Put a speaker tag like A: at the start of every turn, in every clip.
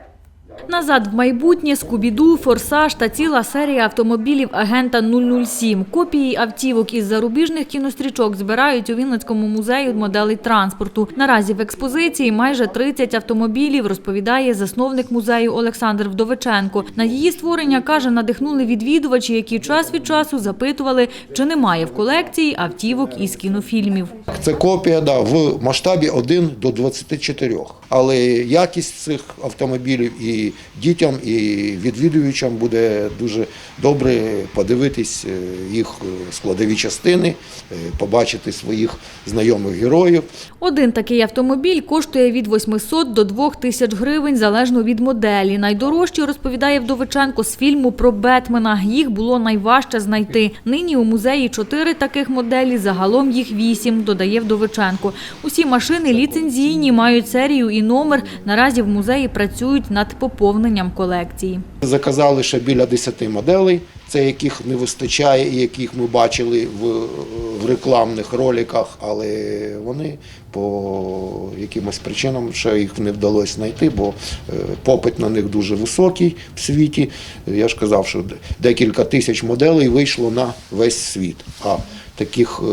A: that Назад в майбутнє, Скубіду, Форсаж та ціла серія автомобілів агента 007. Копії автівок із зарубіжних кінострічок збирають у Вінницькому музеї моделей транспорту. Наразі в експозиції майже 30 автомобілів, розповідає засновник музею Олександр Вдовиченко. На її створення, каже, надихнули відвідувачі, які час від часу запитували, чи немає в колекції автівок із кінофільмів.
B: Це копія да, в масштабі 1 до 24. Але якість цих автомобілів і дітям, і відвідувачам буде дуже добре подивитись е, їх е, складові частини, е, побачити своїх знайомих героїв.
A: Один такий автомобіль коштує від 800 до 2000 гривень залежно від моделі. Найдорожчі, розповідає Вдовиченко, з фільму про Бетмена. Їх було найважче знайти. Нині у музеї чотири таких моделі, загалом їх вісім, додає Вдовиченко. Усі машини ліцензійні, мають серію і номер. Наразі в музеї працюють над поповненням колекції.
B: Заказали ще біля 10 моделей, це яких не вистачає і яких ми бачили в, рекламних роликах, але вони по якимось причинам ще їх не вдалося знайти, бо е, попит на них дуже високий в світі. Я ж казав, що декілька тисяч моделей вийшло на весь світ. А таких е,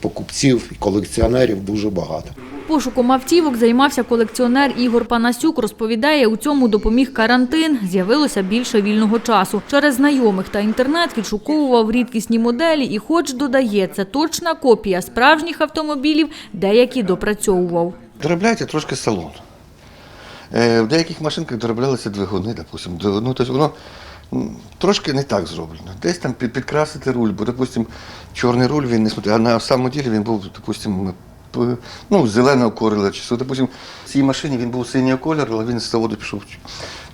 B: покупців і колекціонерів дуже багато.
A: Пошуком автівок займався колекціонер Ігор Панасюк. Розповідає, у цьому допоміг карантин. З'явилося більше вільного часу. Через знайомих та інтернет відшуковував рідкісні моделі і, хоч додає, це точна копія справжніх автомобілів, деякі допрацьовував.
C: Доробляється трошки салон. Е, В деяких машинках дороблялися двигуни, допустим. Ну, тобто воно трошки не так зроблено. Десь там підкрасити руль, бо, допустим, чорний руль він не смотрив, а на самом ділі він був, допустим, п- ну, зеленого кольору. Чи, допустим, в цій машині він був синього кольору, але він з заводу пішов.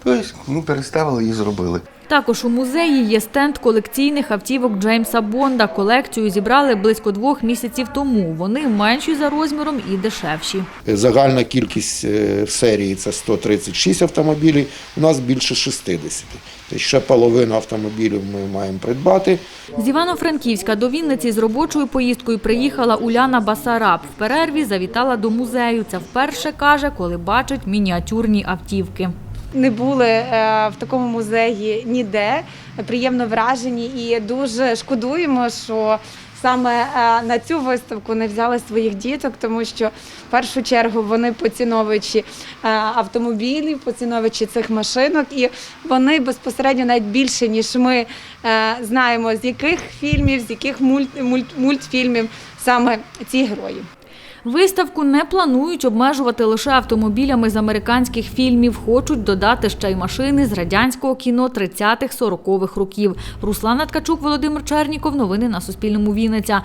C: Тобто ми переставили і зробили.
A: Також у музеї є стенд колекційних автівок Джеймса Бонда. Колекцію зібрали близько двох місяців тому. Вони менші за розміром і дешевші.
B: Загальна кількість е, в серії це 136 автомобілів, у нас більше 60. Тобто ще половину автомобілів ми маємо придбати.
A: З Івано-Франківська до Вінниці з робочою поїздкою приїхала Уляна Басараб. В перерві завітала до музею. Це вперше каже, коли бачить мініатюрні автівки.
D: Не були е, в такому музеї ніде. Приємно вражені і дуже шкодуємо, що саме е, на цю виставку не взяли своїх діток, тому що в першу чергу вони поціновувачі е, автомобілів, поціновувачі цих машинок, і вони безпосередньо навіть більше ніж ми знаємо, з яких фільмів, з яких мульт, мульт, мультфільмів саме ці герої.
A: Виставку не планують обмежувати лише автомобілями з американських фільмів. Хочуть додати ще й машини з радянського кіно 30-40-х років. Руслана Ткачук, Володимир Черніков. Новини на Суспільному. Вінниця.